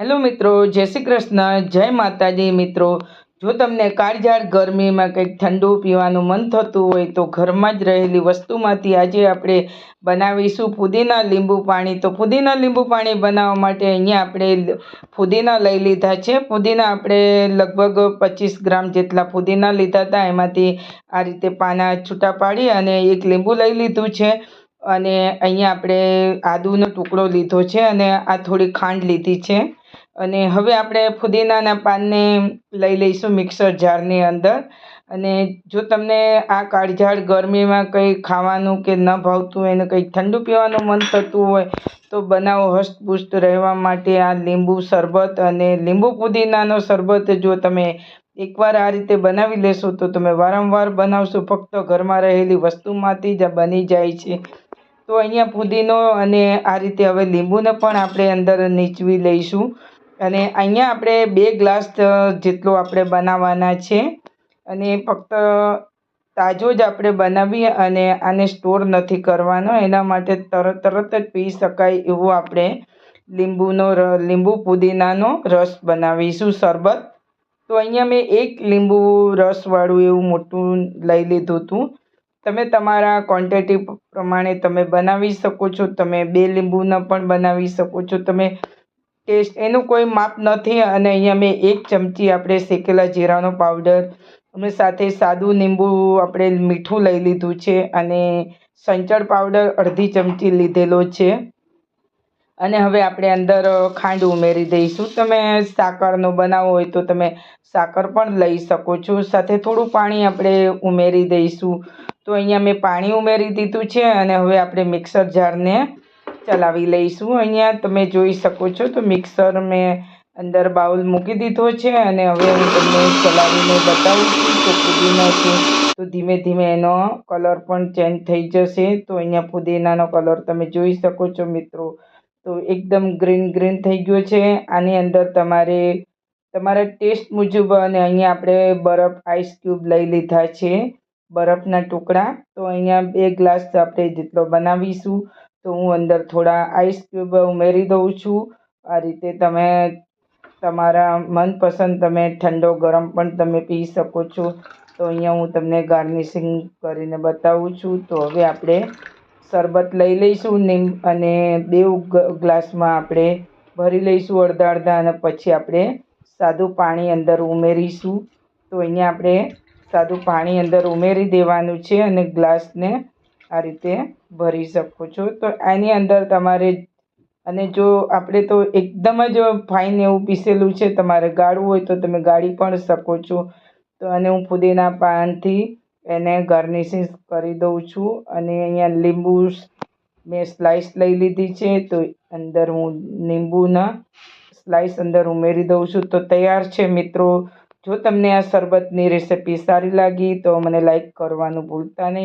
Hello મિત્રો, જય શ્રી કૃષ્ણ, જય માતાજી મિત્રો. જો તમને કાળઝાળ ગરમીમાં કંઈક ઠંડુ પીવાનું મન થતું હોય તો ઘરમાં જ રહેલી વસ્તુમાંથી આજે આપણે બનાવીશું ફુદીના લીંબુ પાણી. તો ફુદીના લીંબુ પાણી બનાવવા માટે અહીંયા આપણે ફુદીના લઈ લીધા છે. ફુદીના આપણે લગભગ પચીસ ગ્રામ જેટલા ફુદીના લીધા હતા. એમાંથી આ રીતે પાના છૂટા પાડી અને એક લીંબુ લઈ લીધું છે. અને અહીંયા આપણે આદુનો ટુકડો લીધો છે અને આ થોડી ખાંડ લીધી છે. અને હવે આપણે ફુદીનાના પાનને લઈ લઈશું મિક્સર જારની અંદર. અને જો તમને આ કાળઝાળ ગરમીમાં કંઈ ખાવાનું કે ન ભાવતું હોય ને કંઈક ઠંડુ પીવાનું મન થતું હોય, તો બનાવો હસ્તપુષ્ટ રહેવા માટે આ લીંબુ શરબત અને લીંબુ પુદીનાનો શરબત જો તમે એકવાર આ રીતે બનાવી લેશો તો તમે વારંવાર બનાવશો. ફક્ત ઘરમાં રહેલી વસ્તુમાંથી જ બની જાય છે. તો અહીંયા ફુદીનો અને આ રીતે હવે લીંબુને પણ આપણે અંદર નીચવી લઈશું. અને અહીંયા આપણે બે ગ્લાસ જેટલો આપણે બનાવવાના છે. અને ફક્ત તાજો જ આપણે બનાવીએ અને આને સ્ટોર નથી કરવાનો. એના માટે તરત તરત જ પી શકાય એવો આપણે લીંબુનો લીંબુ પુદીનાનો રસ બનાવીશું શરબત. તો અહીંયા મેં એક લીંબુ રસવાળું એવું મોટું લઈ લીધું હતું. તમે તમારા ક્વોન્ટિટી પ્રમાણે તમે બનાવી શકો છો. તમે બે લીંબુના પણ બનાવી શકો છો. તમે ટેસ્ટ એનું કોઈ માપ નથી અને અહીંયા મેં એક ચમચી આપણે શેકેલા જીરાનો પાવડર અમે સાથે સાદું લીંબુ આપણે મીઠું લઈ લીધું છે અને સંચળ પાવડર અડધી ચમચી લીધેલો છે. અને હવે આપણે અંદર ખાંડ ઉમેરી દઈશું. તમે સાકરનો બનાવો હોય તો તમે સાકર પણ લઈ શકો છો. સાથે થોડું પાણી આપણે ઉમેરી દઈશું. તો અહીંયા મેં પાણી ઉમેરી દીધું છે અને હવે આપણે મિક્સર જારને ચલાવી લઈશું. અહીંયા તમે જોઈ શકો છો તો મિક્સર મેં અંદર બાઉલ મૂકી દીધો છે અને હવે હું તમને ચલાવીને બતાવું છું તો પુદીનો છે તો ધીમે ધીમે એનો કલર પણ ચેન્જ થઈ જશે. તો અહીંયા પુદીનાનો કલર તમે જોઈ શકો છો મિત્રો. તો એકદમ ગ્રીન ગ્રીન થઈ ગયો છે. આની અંદર તમારે, તમારા ટેસ્ટ મુજબ અને અહીંયા આપણે બરફ આઈસ ક્યુબ લઈ લીધા છે, બરફના ટુકડા. તો અહીંયા બે ગ્લાસ આપણે જેટલો બનાવીશું, તો હું અંદર થોડા આઈસ ક્યુબ ઉમેરી દઉં છું. આ રીતે તમે, તમારા મનપસંદ તમે ઠંડો, ગરમ પણ તમે પી શકો છો. તો અહીંયા હું તમને ગાર્નિશિંગ કરીને બતાવું છું. તો હવે આપણે શરબત લઈ લઈશું નીમ અને બે ગ્લાસમાં આપણે ભરી લઈશું અડધા અડધા અને પછી આપણે સાદું પાણી અંદર ઉમેરીશું. તો અહીંયા આપણે સાદું પાણી અંદર ઉમેરી દેવાનું છે અને ગ્લાસને આ રીતે ભરી શકો છો. તો આની અંદર તમારે અને જો આપણે તો એકદમ જ ફાઇન એવું પીસેલું છે, તમારે ગાળવું હોય તો તમે ગાળી પણ શકો છો. તો અને હું ફુદીના પાનથી એને ગાર્નિશિંગ કરી દઉં છું અને અહીંયા લીંબુ મેં સ્લાઈસ લઈ લીધી છે, તો અંદર હું લીંબુના સ્લાઈસ અંદર ઉમેરી દઉં છું. તો તૈયાર છે મિત્રો. જો તમને આ શરબતની રેસિપી સારી લાગી તો મને લાઈક કરવાનું ભૂલતા નહીં.